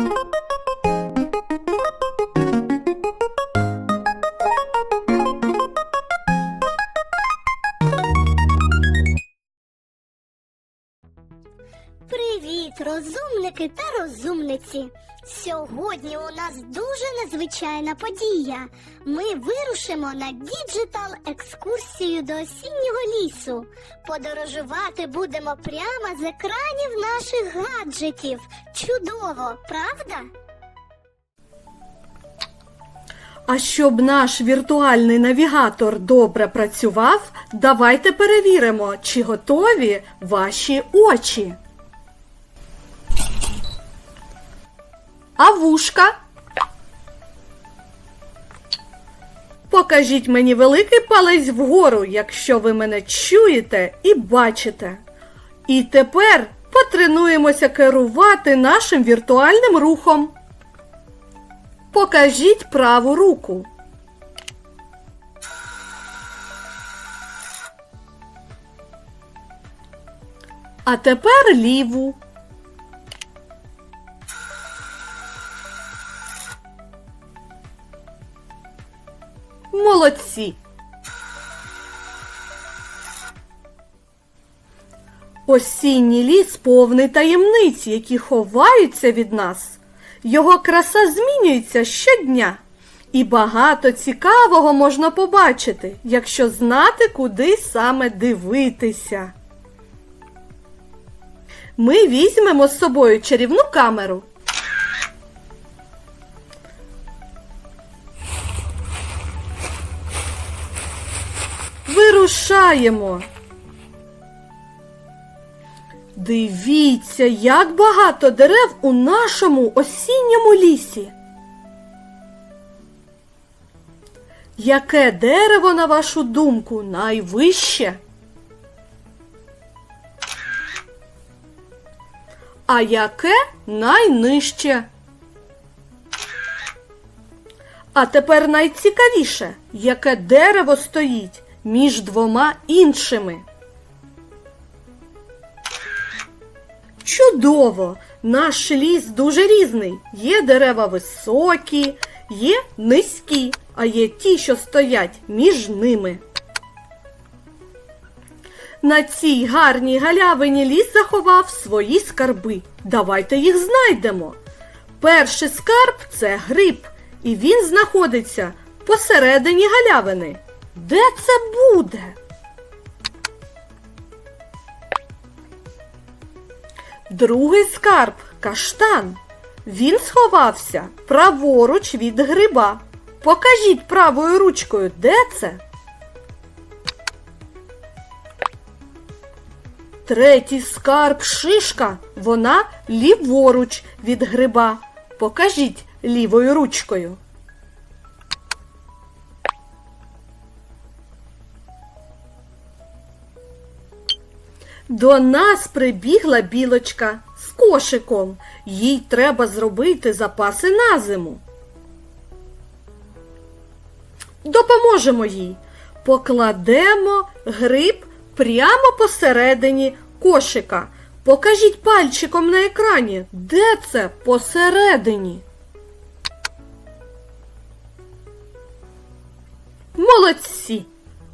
Привіт, розумниці! Сьогодні у нас дуже незвичайна подія. Ми вирушимо на діджитал екскурсію до осіннього лісу. Подорожувати будемо прямо з екранів наших гаджетів. Чудово, правда? А щоб наш віртуальний навігатор добре працював, давайте перевіримо, чи готові ваші очі. А вушка? Покажіть мені великий палець вгору, якщо ви мене чуєте і бачите. І тепер потренуємося керувати нашим віртуальним рухом. Покажіть праву руку. А тепер ліву. Осінній ліс повний таємниць, які ховаються від нас. Його краса змінюється щодня. І багато цікавого можна побачити, якщо знати, куди саме дивитися. Ми візьмемо з собою чарівну камеру. Вирушаємо. Дивіться, як багато дерев у нашому осінньому лісі. Яке дерево, на вашу думку, найвище? А яке найнижче? А тепер найцікавіше, яке дерево стоїть між двома іншими. Чудово! Наш ліс дуже різний. Є дерева високі, є низькі, а є ті, що стоять між ними. На цій гарній галявині ліс заховав свої скарби. Давайте їх знайдемо. Перший скарб це гриб, і він знаходиться посередині галявини. Де це буде? Другий скарб каштан. Він сховався праворуч від гриба. Покажіть правою ручкою, де це? Третій скарб шишка. Вона ліворуч від гриба. Покажіть лівою ручкою. До нас прибігла білочка з кошиком. Їй треба зробити запаси на зиму. Допоможемо їй. Покладемо гриб прямо посередині кошика. Покажіть пальчиком на екрані, де це посередині. Молодці!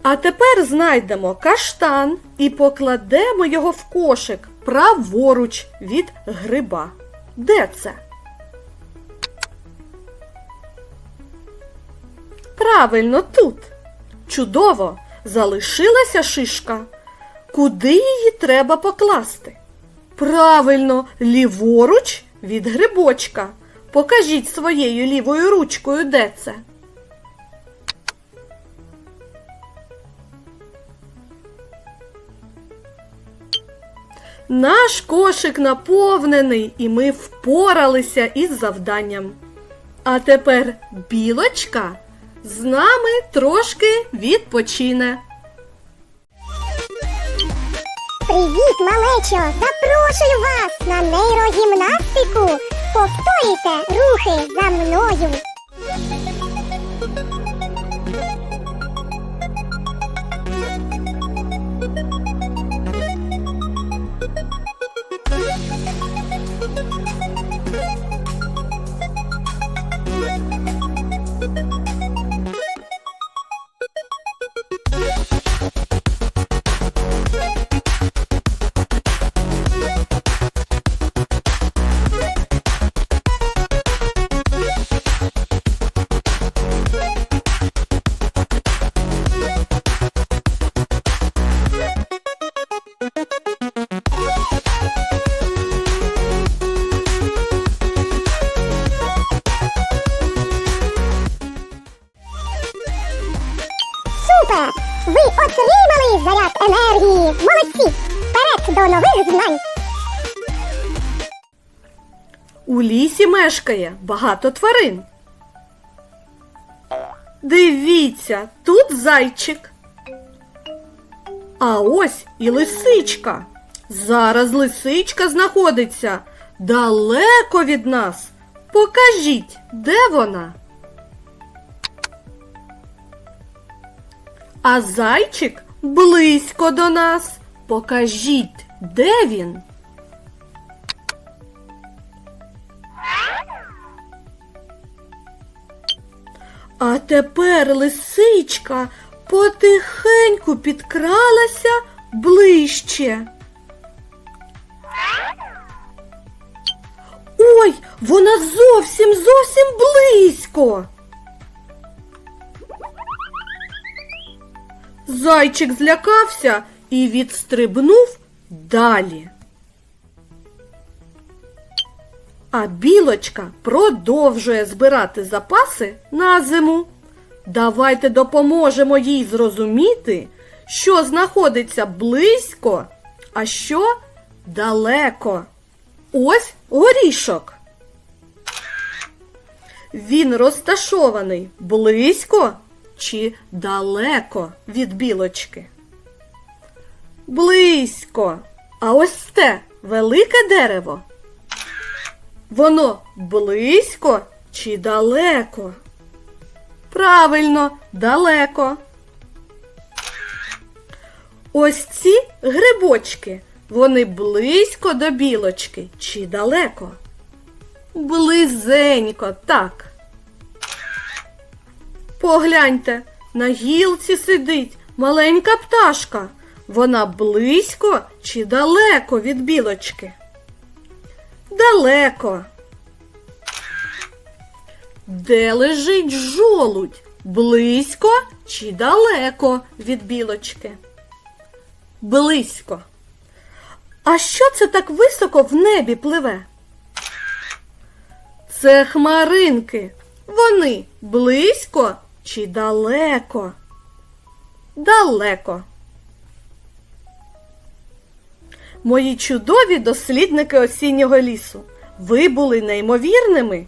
А тепер знайдемо каштан і покладемо його в кошик праворуч від гриба. Де це? Правильно тут. Чудово! Залишилася шишка. Куди її треба покласти? Правильно, ліворуч від грибочка. Покажіть своєю лівою ручкою, де це. Наш кошик наповнений, і ми впоралися із завданням. А тепер білочка з нами трошки відпочине. Привіт, малечо! Запрошую вас на нейрогімнастику. Повторюйте рухи за мною. Новий заряд енергії. Молодці! Вперед до нових знань! У лісі мешкає багато тварин. Дивіться, тут зайчик. А ось і лисичка. Зараз лисичка знаходиться далеко від нас. Покажіть, де вона? А зайчик близько до нас. Покажіть, де він? А тепер лисичка потихеньку підкралася ближче. Ой, вона зовсім зовсім близько. Зайчик злякався і відстрибнув далі. А білочка продовжує збирати запаси на зиму. Давайте допоможемо їй зрозуміти, що знаходиться близько, а що далеко. Ось горішок. Він розташований близько чи далеко від білочки? Близько. А ось те велике дерево. Воно близько чи далеко? Правильно, далеко. Ось ці грибочки. Вони близько до білочки чи далеко? Близенько, так. Погляньте, на гілці сидить маленька пташка. Вона близько чи далеко від білочки? Далеко. Де лежить жолудь? Близько чи далеко від білочки? Близько. А що це так високо в небі пливе? Це хмаринки. Вони близько чи далеко? Далеко. Мої чудові дослідники осіннього лісу. Ви були неймовірними.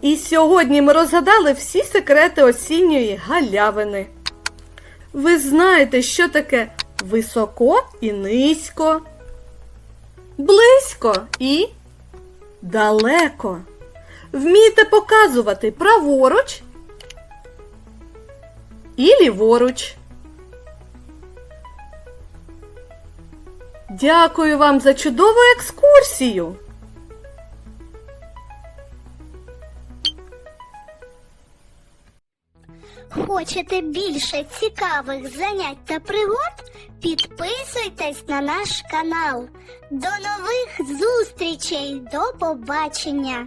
І сьогодні ми розгадали всі секрети осінньої галявини. Ви знаєте, що таке високо і низько, близько і далеко. Вмієте показувати праворуч і ліворуч. Дякую вам за чудову екскурсію. Хочете більше цікавих занять та пригод? Підписуйтесь на наш канал. До нових зустрічей! До побачення!